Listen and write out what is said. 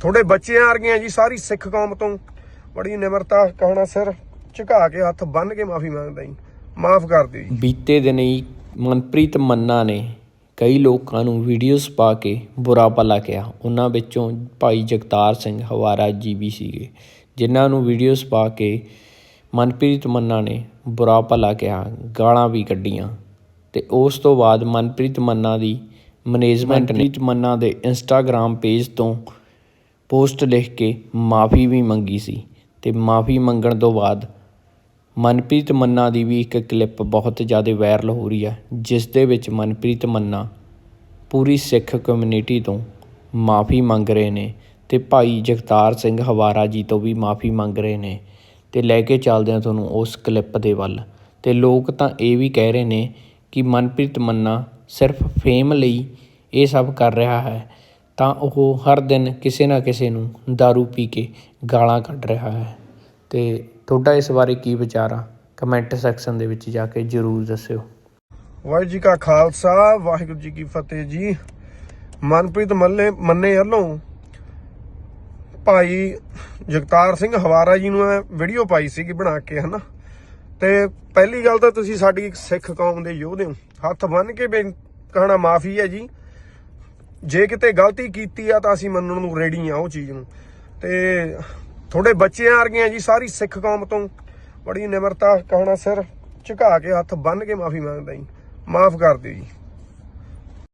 ਤੁਹਾਡੇ ਬੱਚੇ ਆ ਗਏ ਜੀ ਸਾਰੀ ਸਿੱਖ ਕੌਮ ਤੋਂ ਬੜੀ ਨਿਮਰਤਾ ਕਹਿਣਾ ਸਿਰ ਝੁਕਾ ਕੇ ਹੱਥ ਬੰਨ ਕੇ ਮਾਫੀ ਮੰਗਦਾ ਜੀ। ਮਾਫ ਕਰ ਦਿਓ ਜੀ। ਬੀਤੇ ਦਿਨ ਹੀ ਮਨਪ੍ਰੀਤ ਮੰਨਾ ਨੇ ਕਈ ਲੋਕਾਂ ਨੂੰ ਵੀਡੀਓਜ਼ ਪਾ ਕੇ ਬੁਰਾ ਭਲਾ ਕਿਹਾ। ਉਹਨਾਂ ਵਿੱਚੋਂ ਭਾਈ ਜਗਤਾਰ ਸਿੰਘ ਹਵਾਰਾ ਜੀ ਵੀ ਸੀਗੇ ਜਿਨ੍ਹਾਂ ਨੂੰ ਵੀਡੀਓਜ਼ ਪਾ ਕੇ ਮਨਪ੍ਰੀਤ ਮੰਨਾ ਨੇ ਬੁਰਾ ਭਲਾ ਕਿਹਾ। ਗਾਲਾਂ ਵੀ ਕੱਢੀਆਂ ਤੇ ਉਸ ਤੋਂ ਬਾਅਦ ਮਨਪ੍ਰੀਤ ਮੰਨਾ ਦੀ ਮੈਨੇਜਮੈਂਟ ਨੇ ਮੰਨਾ ਦੇ ਇੰਸਟਾਗ੍ਰam ਪੇਜ ਤੋਂ ਪੋਸਟ ਲਿਖ ਕੇ ਮਾਫੀ ਵੀ ਮੰਗੀ ਸੀ ਅਤੇ ਮਾਫੀ ਮੰਗਣ ਤੋਂ ਬਾਅਦ ਮਨਪ੍ਰੀਤ ਮੰਨਾ ਦੀ ਵੀ ਇੱਕ ਕਲਿੱਪ ਬਹੁਤ ਜ਼ਿਆਦਾ ਵਾਇਰਲ ਹੋ ਰਹੀ ਹੈ, ਜਿਸ ਦੇ ਵਿੱਚ ਮਨਪ੍ਰੀਤ ਮੰਨਾ ਪੂਰੀ ਸਿੱਖ ਕਮਿਊਨਿਟੀ ਤੋਂ ਮਾਫੀ ਮੰਗ ਰਹੇ ਨੇ ਅਤੇ ਭਾਈ ਜਗਤਾਰ ਸਿੰਘ ਹਵਾਰਾ ਜੀ ਤੋਂ ਵੀ ਮਾਫੀ ਮੰਗ ਰਹੇ ਨੇ ਅਤੇ ਲੈ ਕੇ ਚੱਲਦੇ ਹਾਂ ਤੁਹਾਨੂੰ ਉਸ ਕਲਿੱਪ ਦੇ ਵੱਲ। ਅਤੇ ਲੋਕ ਤਾਂ ਇਹ ਵੀ ਕਹਿ ਰਹੇ ਨੇ ਕਿ ਮਨਪ੍ਰੀਤ ਮੰਨਾ ਸਿਰਫ ਫੇਮ ਲਈ ਇਹ ਸਭ ਕਰ ਰਿਹਾ ਹੈ ਤਾਂ ਉਹ ਹਰ ਦਿਨ ਕਿਸੇ ਨਾ ਕਿਸੇ ਨੂੰ ਦਾਰੂ ਪੀ ਕੇ ਗਾਲਾਂ ਕੱਢ ਰਿਹਾ ਹੈ। ਅਤੇ ਤੁਹਾਡਾ ਇਸ ਬਾਰੇ ਕੀ ਵਿਚਾਰ ਆ? ਕਮੈਂਟ ਸੈਕਸ਼ਨ ਦੇ ਵਿੱਚ ਜਾ ਕੇ ਜਰੂਰ ਦੱਸਿਓ। ਵਾਹਿਗੁਰੂ ਜੀ ਕਾ ਖਾਲਸਾ, ਵਾਹਿਗੁਰੂ ਜੀ ਕੀ ਫਤਿਹ ਜੀ। ਮਨਪ੍ਰੀਤ ਮੱਲੇ ਮੰਨੇ ਵੱਲੋਂ ਭਾਈ ਜਗਤਾਰ ਸਿੰਘ ਹਵਾਰਾ ਜੀ ਨੂੰ ਇਹ ਵੀਡੀਓ ਪਾਈ ਸੀਗੀ ਬਣਾ ਕੇ, ਹਨਾ? ਤੇ ਪਹਿਲੀ ਗੱਲ ਤਾਂ ਤੁਸੀਂ ਸਾਡੀ ਇੱਕ ਸਿੱਖ ਕੌਮ ਦੇ ਯੋਧੇ ਹੋ। ਹੱਥ ਬੰਨ ਕੇ ਬੇ ਕਹਣਾ ਮਾਫੀ ਹੈ ਜੀ। ਜੇ ਕਿਤੇ ਗਲਤੀ ਕੀਤੀ ਆ ਤਾਂ ਅਸੀਂ ਮੰਨਣ ਨੂੰ ਰੈਡੀ ਆ ਉਹ ਚੀਜ਼ ਨੂੰ। ਤੇ ਤੁਹਾਡੇ ਬੱਚਿਆਂ ਆ ਜੀ ਸਾਰੀ ਸਿੱਖ ਕੌਮ ਤੋਂ ਬੜੀ ਨਿਮਰਤਾ, ਕਹਿਣਾ ਸਿਰ ਝੁਕਾ ਕੇ ਹੱਥ ਬੰਨ ਕੇ ਮਾਫੀ ਮੰਗਦਾ ਜੀ। ਮਾਫ ਕਰ ਦਿਓ ਜੀ।